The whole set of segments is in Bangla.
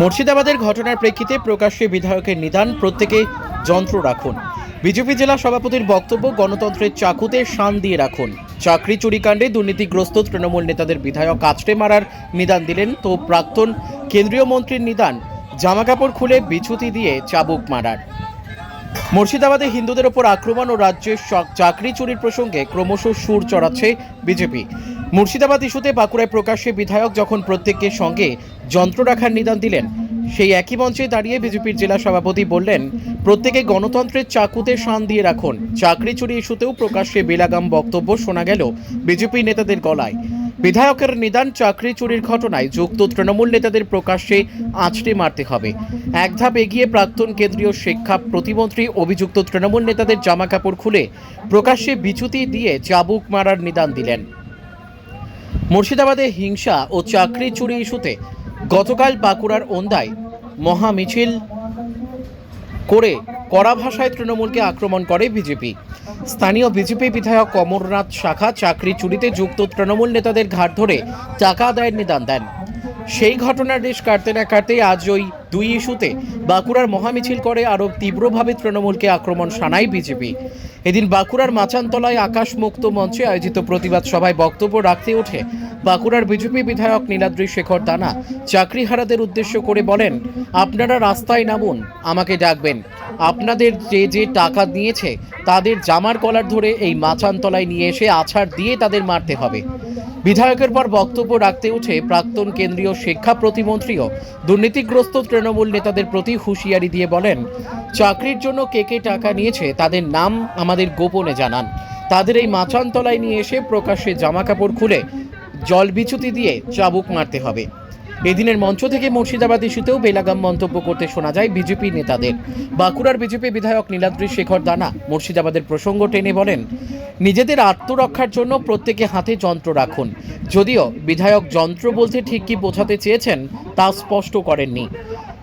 মুর্শিদাবাদের ঘটনার প্রেক্ষিতে প্রকাশ্যে বিধায়কের নিদান, প্রত্যেকে যন্ত্র রাখুন। বিজেপি জেলা সভাপতির বক্তব্য গণতন্ত্রের চাকুতে শান দিয়ে রাখুন। চাকরি চুরিকাণ্ডে দুর্নীতিগ্রস্ত তৃণমূল নেতাদের বিধায়ক কাচড়ে মারার নিদান দিলেন তো প্রাক্তন কেন্দ্রীয় মন্ত্রীর নিদান জামাকাপড় খুলে বিছুতি দিয়ে চাবুক মারার। মুর্শিদাবাদে হিন্দুদের ওপর আক্রমণ ও রাজ্যের চাকরি চুরির প্রসঙ্গে ক্রমশ সুর চড়াচ্ছে বিজেপি। মুর্শিদাবাদ ইস্যুতে বাঁকুড়ায় প্রকাশ্যে বিধায়ক যখন প্রত্যেককে সঙ্গে যন্ত্র রাখার নিদান দিলেন, সেই একই মঞ্চে দাঁড়িয়ে বিজেপির জেলা সভাপতি বললেন, প্রত্যেকে গণতন্ত্রের চাকুতে শান দিয়ে রাখুন। চাকরি চুরি ইস্যুতেও প্রকাশ্যে বেলাগাম বক্তব্য শোনা গেল বিজেপি নেতাদের গলায়। বিধায়কের নিদান চাকরি চুরির ঘটনায় যুক্ত তৃণমূল নেতাদের প্রকাশ্যে আঁচড়ে মারতে হবে। এক ধাপ এগিয়ে প্রাক্তন কেন্দ্রীয় শিক্ষা প্রতিমন্ত্রী অভিযুক্ত তৃণমূল নেতাদের জামাকাপড় খুলে প্রকাশ্যে বিচ্যুতি দিয়ে চাবুক মারার নিদান দিলেন। মুর্শিদাবাদে হিংসা ও চাকরি চুরি ইস্যুতে গতকাল বাঁকুড়ার ওন্দায় মহা মিছিল করে কড়া ভাষায় তৃণমূলকে আক্রমণ করে বিজেপি। স্থানীয় বিজেপি বিধায়ক কমরনাথ শাখা চাকরি চুরিতে যুক্ত তৃণমূল নেতাদের ঘাট ধরে টাকা আদায়ের নিদান দেন। সেই ঘটনার রেশ কাটতে না কাটতেই আজ ওই দুই ইস্যুতে বাঁকুড়ার মহামিছিল করে আরও তীব্রভাবে তৃণমূলকে আক্রমণ শানায় বিজেপি। এদিন বাঁকুড়ার মাচানতলায় আকাশ মুক্ত মঞ্চে আয়োজিত প্রতিবাদ সভায় বক্তব্য রাখতে ওঠে বাঁকুড়ার বিজেপি বিধায়ক নীলাদ্রি শেখর দানা। চাকরিহারাদের উদ্দেশ্য করে বলেন, আপনারা রাস্তায় নামুন, আমাকে ডাকবেন। আপনাদের যে যে টাকা নিয়েছে তাদের জামার কলার ধরে এই মাচানতলায় নিয়ে এসে আছাড় দিয়ে তাদের মারতে হবে। বিধায়কের পর বক্তব্য রাখতে উঠে প্রাক্তন কেন্দ্রীয় শিক্ষা প্রতিমন্ত্রীও দুর্নীতিগ্রস্ত তৃণমূল নেতাদের প্রতি হুঁশিয়ারি দিয়ে বলেন, চাকরির জন্য কে কে টাকা নিয়েছে তাদের নাম আমাদের গোপনে জানান। তাদের এই মাচানতলায় নিয়ে এসে প্রকাশ্যে জামা কাপড় খুলে জল বিচ্যুতি দিয়ে চাবুক মারতে হবে। এদিনের মঞ্চ থেকে মুর্শিদাবাদ ইস্যুতেও বেলাগাম মন্তব্য করতে শোনা যায় বিজেপি নেতাদের। বাঁকুড়ার বিজেপি বিধায়ক নীলাদ্রি শেখর দানা মুর্শিদাবাদের প্রসঙ্গ টেনে বলেন, নিজেদের আত্মরক্ষার জন্য প্রত্যেকে হাতে যন্ত্র রাখুন। যদিও বিধায়ক যন্ত্র বলতে ঠিক কি বোঝাতে চেয়েছেন তা স্পষ্ট করেননি।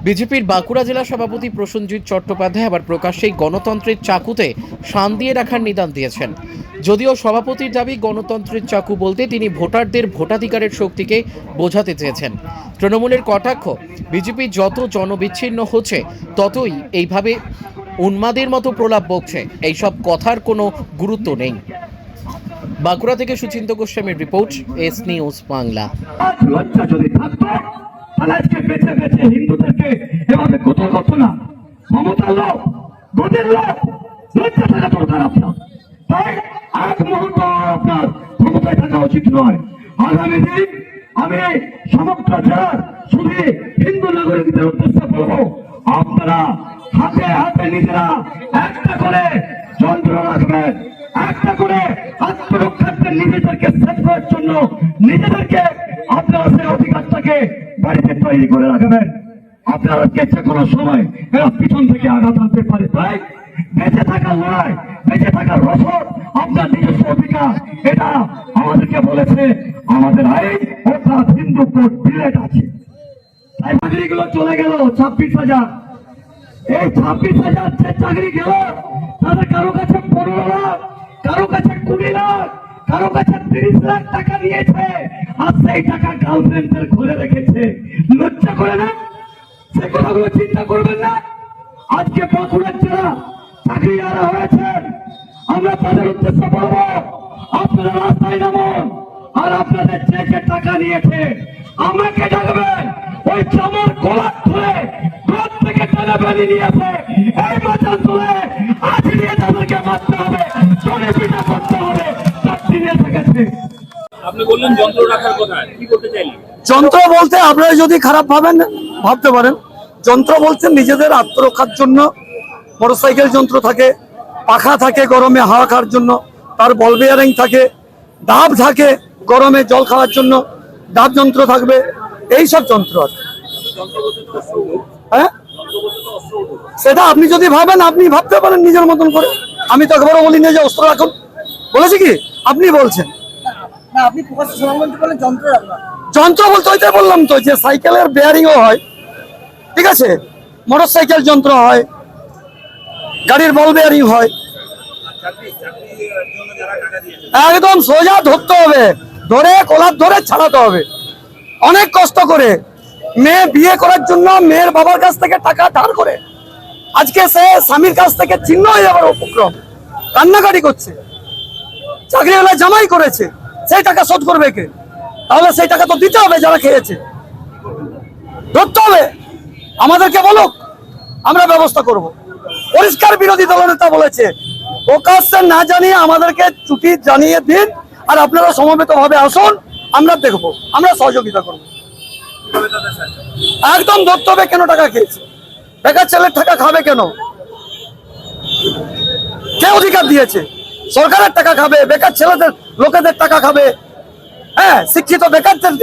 বিজেপির বাঁকুড়া জেলা সভাপতি প্রসেনজিৎ চট্টোপাধ্যায় আবার প্রকাশ্যেই গণতন্ত্রের চাকুতে শান দিয়ে রাখার নিদান দিয়েছেন। যদিও সভাপতির দাবি, গণতন্ত্রের চাকু বলতে তিনি ভোটারদের ভোটাধিকারের শক্তিকে বোঝাতে চেয়েছেন। তৃণমূলের কটাক্ষ, বিজেপি যত জনবিচ্ছিন্ন হচ্ছে, ততই এইভাবে উন্মাদের মতো প্রলাপ বকছে। এইসব কথার কোনো গুরুত্ব নেই। বাঁকুড়া থেকে সুচিন্ত গোস্বামীর রিপোর্ট, এস নিউজ বাংলা। আজকে বেঁচে বেঁচে হিন্দুদেরকে এভাবে কোথাও করতো না? মমতার লোক, গদির লোক আগামী দিন আমি শুধু হিন্দু নাগরিকদের আপনারা হাতে হাতে নিজেরা একটা করে একটা করে করে রাখবেন। আপনারা যে কোনো সময় এরা পিছন থেকে আঘাত আনতে পারে। তাই বেঁচে থাকার লড়াই, বেঁচে থাকার রসদ আপনার নিজস্ব অধিকার। এটা আমাদেরকে বলেছে, আমাদের আইন অর্থাৎ হিন্দু কোর্ট বিলেট আছে। তাই চাকরিগুলো চলে গেল ছাব্বিশ হাজার। এই ছাব্বিশ হাজার যে চাকরি গেল, তাদের কারও কাছে পনেরো লাখ, কারও কাছে কুড়ি লাখ, কারও কাছে তিরিশ লাখ টাকা নিয়েছে আর সেই টাকা গার্লফ্রেন্ডের ঘরে রেখেছে। লজ্জা করে না? সে কথাগুলো চিন্তা করবেন না। আজকে বাঁকুড়ার যারা চাকরি যারা হয়েছেন, আমরা তাদের উদ্দেশ্যে বলব, আপনারা রাস্তায় নামুন আর আপনাদের যে যে টাকা নিয়েছে, আমাকে ডাকবেন ওই চামার গোলাপ ধরে ঘর টেনে বেরিয়ে নিয়ে এই মাথা তুলে আজ নিয়ে তাদেরকে মারতে হবে। চলে পিঠা করতে হবে। তার দিনে থেকেছে। যন্ত্র বলতে আপনারা যদি খারাপ ভাবেন, ভাবতে পারেন। যন্ত্র বলছেন নিজেদের আত্মরক্ষার জন্য, মোটরসাইকেল যন্ত্র থাকে, পাখা থাকে গরমে হাওয়া খাওয়ার জন্য, তার বল বেয়ারিং থাকে ডাব থাকে গরমে জল খাওয়ার জন্য ডাব যন্ত্র থাকবে এই সব যন্ত্র আছে। হ্যাঁ? সেটা আপনি যদি ভাবেন, আপনি ভাবতে পারেন নিজের মতন করে। আমি তো একবারও বলি না যে অস্ত্র রাখুন। বলেছি কি? আপনি বলছেন। আপনি যন্ত্র বলতে ওইটাই বললাম তো, যে সাইকেলের বেয়ারিংও হয়। ঠিক আছে? মোটর সাইকেল যন্ত্র হয়। গাড়ির বল বেয়ারিং হয়। একদম সোজা ধরতে হবে। ধরে, কলার ধরে ছাড়াতে হবে। অনেক কষ্ট করে। মেয়ে বিয়ে করার জন্য মেয়ের বাবার কাছ থেকে টাকা ধার করে। আজকে সে স্বামীর কাছ থেকে চিহ্ন হয়ে যাবার উপক্রম। কান্নাকাটি করছে। চাকরিওয়ালা জামাই করেছে। সেই টাকা শোধ করবে কে? তাহলে সেই টাকা তো দিতে হবে যারা খেয়েছে। ধরতে হবে। আমাদেরকে বলুক, আমরা ব্যবস্থা করব। পরিষ্কার বিরোধী দলনেতা বলেছে, প্রকাশ্যে না জানিয়ে আমাদেরকে ছুটি জানিয়ে দিন, আর আপনারা সমবেত ভাবে আসুন, আমরা দেখব, আমরা সহযোগিতা করব। একদম ধরতে হবে কেন টাকা খেয়েছে? বেকার ছেলের টাকা খাবে কেন? কে অধিকার দিয়েছে? সরকারের টাকা খাবে বেকার ছেলেদের লোকেদের টাকা খাবে। হ্যাঁ শিক্ষিত বেকারদের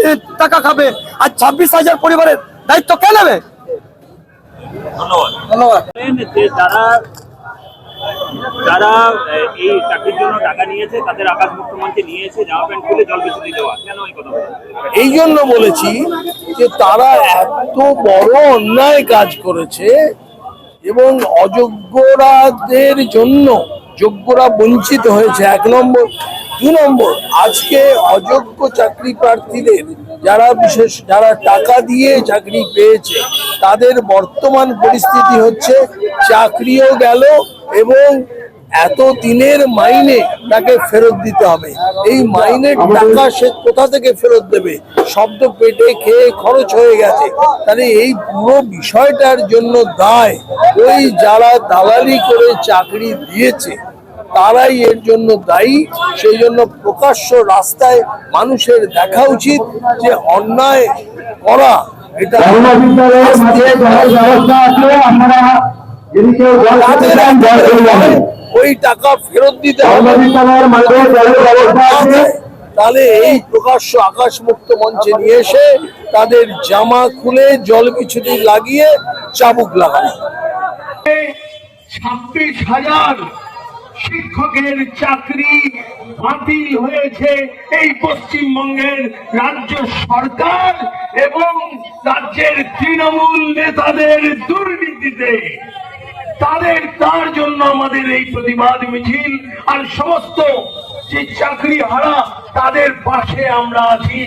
টাকা খাবে। আর ছাব্বিশ হাজার পরিবারের দায়িত্ব কে নেবে? ধন্যবাদ। ধন্যবাদ। যারা যারা এই চাকরির জন্য টাকা নিয়েছে তাদের আকাশ মুক্ত নিয়েছে জামা প্যান্ট খুলে জল বিচুতি দেওয়া। কেন এই কথা এই জন্য বলেছি যে তারা এত বড় অন্যায় কাজ করেছে এবং অযোগ্যরাদের জন্য যোগ্যরা বঞ্চিত হয়েছে, এক নম্বর। দু নম্বর, আজকে অযোগ্য চাকরি প্রার্থীদের যারা বিশেষ যারা টাকা দিয়ে চাকরি পেয়েছে, তাদের বর্তমান পরিস্থিতি হচ্ছে, চাকরিও গেল এবং এত দিনের মাইনে তাকে ফেরত দিতে হবে। এই মাইনের টাকা সে কোথা থেকে ফেরত দেবে? শব্দ পেটে খেয়ে খরচ হয়ে গেছে। তাহলে এই পুরো বিষয়টার জন্য দায় ওই যারা দালালি করে চাকরি দিয়েছে, তারাই এর জন্য দায়ী। সেই জন্য প্রকাশ্য রাস্তায় মানুষের দেখা উচিত যে অন্যায় করা এটা আপনারা যদি কেউ ওই টাকা ফেরত দিতে হবে। তাহলে এই প্রকাশ্য আকাশ মুক্ত মঞ্চে নিয়ে এসে তাদের জামা খুলে জল বিছুটি লাগিয়ে চাবুক লাগানো। ছাব্বিশ হাজার শিক্ষকের চাকরি বাতিল হয়েছে এই পশ্চিমবঙ্গের রাজ্য সরকার এবং রাজ্যের তৃণমূল নেতাদের দুর্নীতিতে। তাদের, তার জন্য আমাদের এই প্রতিবাদ মিছিল আর সমস্ত যে চাকরি হারা, তাদের পাশে আমরা আছি।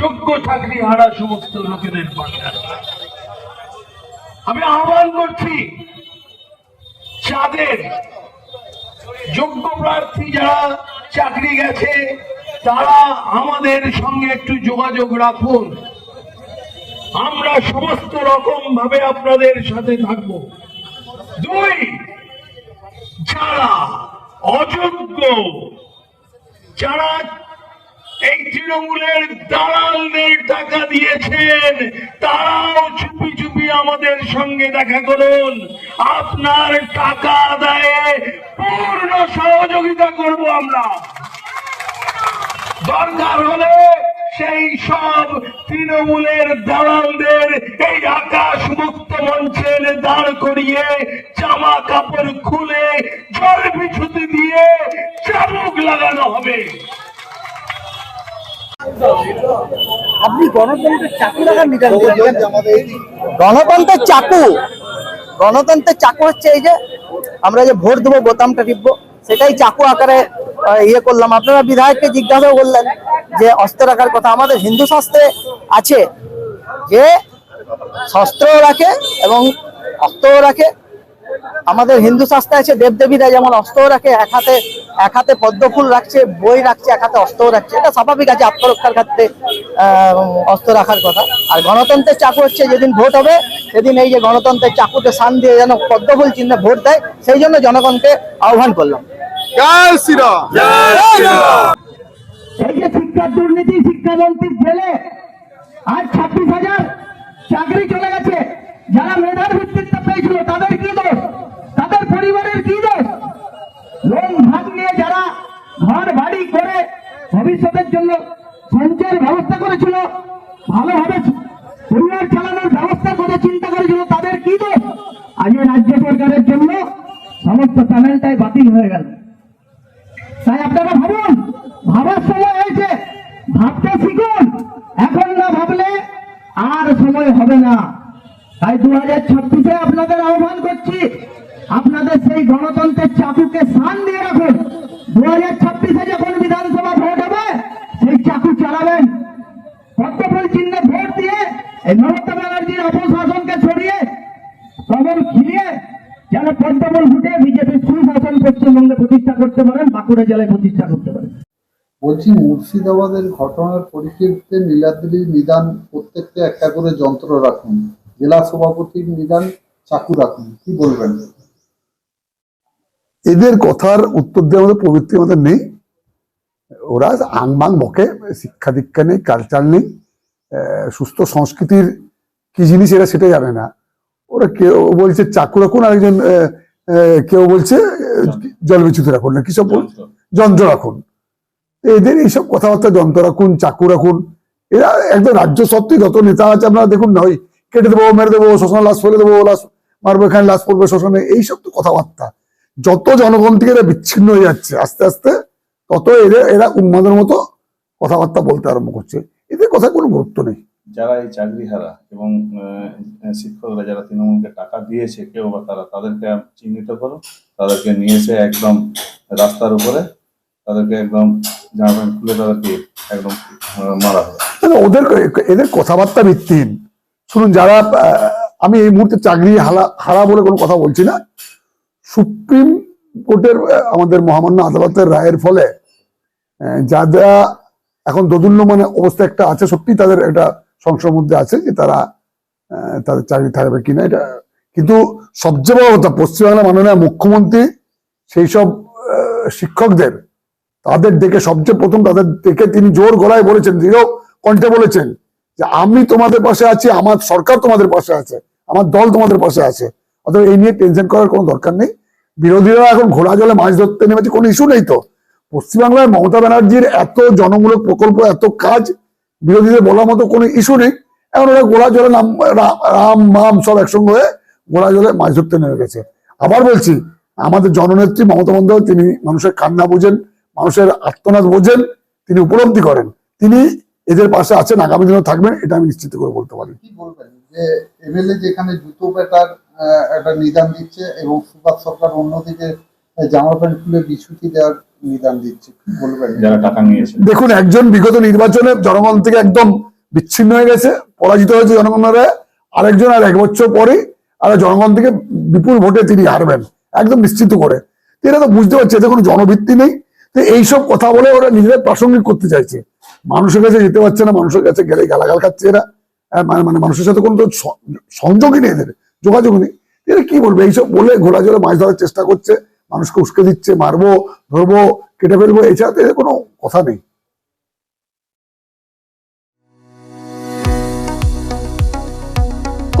যোগ্য চাকরি হারা সমস্ত লোকেদের পাশে আমি আহ্বান করছি, যাদের যোগ্য প্রার্থী যারা চাকরি গেছে, তারা আমাদের সঙ্গে একটু যোগাযোগ রাখুন। আমরা সমস্ত রকম ভাবে আপনাদের সাথে থাকব। দুই, যারা অযোগ্য, যারা এই তৃণমূলের দালালদের টাকা দিয়েছেন, তারাও চুপি চুপি আমাদের সঙ্গে দেখা করুন। আপনার টাকা আদায়ে পূর্ণ সহযোগিতা করব আমরা। দরকার হলে সেই সব তৃণমূলের দালালদের এই আকাশ মুক্ত মঞ্চের দাঁড় করিয়ে জামা কাপড় খুলে জল বিছুতি দিয়ে চাবুক লাগানো হবে। আপনি গণতন্ত্রের চাকু লাগান গণতন্ত্রের চাকু? গণতন্ত্রের চাকু হচ্ছে এই যে আমরা যে ভোট দেবো বোতামটা টিপবো সেটাই চাকু আকারে আহ, ইয়ে করলাম। আপনারা বিধায়ককে জিজ্ঞাসা করলেন। যে অস্ত্র রাখার কথা আমাদের হিন্দু শাস্ত্রে আছে যে শস্ত্রও রাখে এবং অস্ত্রও রাখে। আমাদের হিন্দু শাস্ত্রে আছে দেবদেবীরা যেমন অস্ত্রও রাখে এক হাতে এক হাতে পদ্ম ফুল রাখছে বই রাখছে এক হাতে অস্ত্রও রাখছে। এটা স্বাভাবিক আছে আত্মরক্ষার ক্ষেত্রে আহ, অস্ত্র রাখার কথা। আর গণতন্ত্রের চাকু হচ্ছে যেদিন ভোট হবে সেদিন এই যে গণতন্ত্রের চাকুতে সান দিয়ে যেন পদ্ম ফুল চিহ্নে ভোট দেয় সেই জন্য জনগণকে আহ্বান করলাম। শিক্ষার দুর্নীতি শিক্ষামন্ত্রীর ছেলে আর ছাব্বিশ হাজার চাকরি চলে গেছে। যারা মেধার ভিত্তিতে পেয়েছিল তাদের কি দোষ? তাদের পরিবারের কি দোষ? লোন ভাগ নিয়ে যারা ঘর বাড়ি করে ভবিষ্যতের জন্য সঞ্চয়ের ব্যবস্থা করেছিল, ভালোভাবে পরিবার চালানোর ব্যবস্থা করে চিন্তা করেছিল, তাদের কি দোষ? আজ এই রাজ্য সরকারের জন্য সমস্ত প্যানেলটাই বাতিল হয়ে গেল। তাই আপনারা ভাবুন ভাবার সময় হয়েছে ভাবতে শিখুন এখন না ভাবলে আর সময় হবে না। তাই দু হাজার ছাব্বিশে আপনাদের আহ্বান করছি, আপনাদের সেই গণতন্ত্রের চাকুকে সান দিয়ে রাখুন। দু হাজার ছাব্বিশে যখন বিধানসভা ভোট হবে, সেই চাকু চালাবেন। পদ্মফুল চিহ্নে ভোট দিয়ে এই মমতা ব্যানার্জির অপশাসনকে ছড়িয়ে সবল খিলিয়ে যেন পদ্মবল ফুটে বিজেপির সুশাসন পশ্চিমবঙ্গে প্রতিষ্ঠা করতে পারেন, বাঁকুড়া জেলায় প্রতিষ্ঠা করতে পারেন। বলছি মুর্শিদাবাদের ঘটনার পরিপ্রেক্ষিতে নীলাদ্রি নিদান প্রত্যেককে একটা করে যন্ত্র রাখুন। জেলা সভাপতির নিদান চাকু রাখুন। কি বলবেন? এদের কথার উত্তর দেওয়ার মতো প্রবৃত্তি আমাদের নেই। ওরা আংবাং বকে শিক্ষা দীক্ষা নেই কালচার নেই। আহ, সুস্থ সংস্কৃতির কি জিনিস এরা সেটা জানে না। ওরা কেউ বলছে চাকু রাখুন আরেকজন আহ, আহ, কেউ বলছে জল বিচ্যুত রাখুন না কিসব বলছে যন্ত্র রাখুন। এদের এইসব কথাবার্তা যন্ত্র রাখুন, চাকু রাখুন। এরা একদম রাজ্য সত্ত্বে যত নেতা আছে, আপনারা দেখুন না, ওই কেটে দেবো, মেরে দেবো, শ্মশানে লাশ ফেলে দেবো, লাশ মারবো, এখানে লাশ পড়বে শ্মশানে, এইসব তো কথাবার্তা। যত জনগণ থেকে এরা বিচ্ছিন্ন হয়ে যাচ্ছে, আস্তে আস্তে, তত এরা এরা উন্মাদের মতো কথাবার্তা বলতে আরম্ভ করছে। এদের কথা কোনো গুরুত্ব নেই। যারা এই চাকরিহারা এবং শিক্ষকরা যারা তৃণমূলকে টাকা দিয়েছে, কেউ বা তারা তাদেরকে চিহ্নিত করো তাদেরকে নিয়ে এসে একদম রাস্তার উপরে, তাদেরকে একদম একদম মারা না, ওদের এদের কথাবার্তা ভিত্তিহীন শুনুন যারা আমি এই মুহূর্তে চাকরি হারা হারা বলে কোনো কথা বলছি না। সুপ্রিম কোর্টের আমাদের মহামান্য আদালতের রায়ের ফলে আহ, যারা এখন দোদুল্য মানে অবস্থা একটা আছে সত্যি তাদের একটা সংশয়ের মধ্যে আছে যে তারা তাদের চাকরি থাকবে কিনা। এটা কিন্তু সবচেয়ে বড় কথা পশ্চিমবাংলার মাননীয় মুখ্যমন্ত্রী সেই সব শিক্ষকদের তাদের ডেকে সবচেয়ে প্রথম তাদের দেখে তিনি জোর গলায় বলেছেন, দৃঢ় কণ্ঠে বলেছেন যে আমি তোমাদের পাশে আছি, আমার সরকার তোমাদের পাশে আছে, আমার দল তোমাদের পাশে আছে। অতএব এই নিয়ে টেনশন করার কোনো দরকার নেই। বিরোধীরা এখন ঘোড়া জলে মাছ ধরতে নেমেছে, কোনো ইস্যু নেই তো। পশ্চিমবাংলায় মমতা ব্যানার্জির এত জনমূলক প্রকল্প, এত কাজ, বিরোধীদের বলার মতো কোনো ইস্যু নেই। এখন ওরা গোড়া জলে নাম রাম, মাম সব একসঙ্গে হয়ে গোড়া জলে মাছ ধরতে নেমে গেছে। আবার বলছি, আমাদের জননেত্রী মমতা বন্দ্যোপাধ্যায়, তিনি মানুষের কান্না বোঝেন মানুষের আত্মনাদ বোঝেন তিনি উপলব্ধি করেন। তিনি এদের পাশে আছেন আগামী দিনেও থাকবেন এটা আমি নিশ্চিত করে বলতে পারি। কি বলবেন? যে এমএলএ যেখানে জুতো পেটার আহ, একটা নিদান দিচ্ছে এবং সুভাষ সরকার অন্যদিকে জামা প্যান্ট খুলে বিছুতি দেওয়ার নিদান দিচ্ছে কি বলবেন? যারা টাকা নিয়েছে দেখুন একজন বিগত নির্বাচনে জনগণ থেকে একদম বিচ্ছিন্ন হয়ে গেছে পরাজিত হয়েছে জনগণের। আরেকজন আর এক বছর পরে আর জনগণ থেকে বিপুল ভোটে তিনি হারবেন একদম নিশ্চিত করে। এরা তো বুঝতে পারছে এতে কোনো জনভিত্তি নেই। তো এইসব কথা বলে ওরা নিজেদের প্রাসঙ্গিক করতে চাইছে। মানুষের কাছে যেতে পারছে না মানুষের কাছে গেলে গালাগাল খাচ্ছে এরা। আহ, মানে মানে মানুষের সাথে কোনো তো সংযোগই নেই এদের যোগাযোগ নেই। এরা কি বলবে? এইসব বলে ঘোলা জলে মাছ ধরার চেষ্টা করছে মানুষকে উস্কে দিচ্ছে মারবো ধরবো কেটে ফেলব এছাড়া তো এদের কোনো কথা নেই।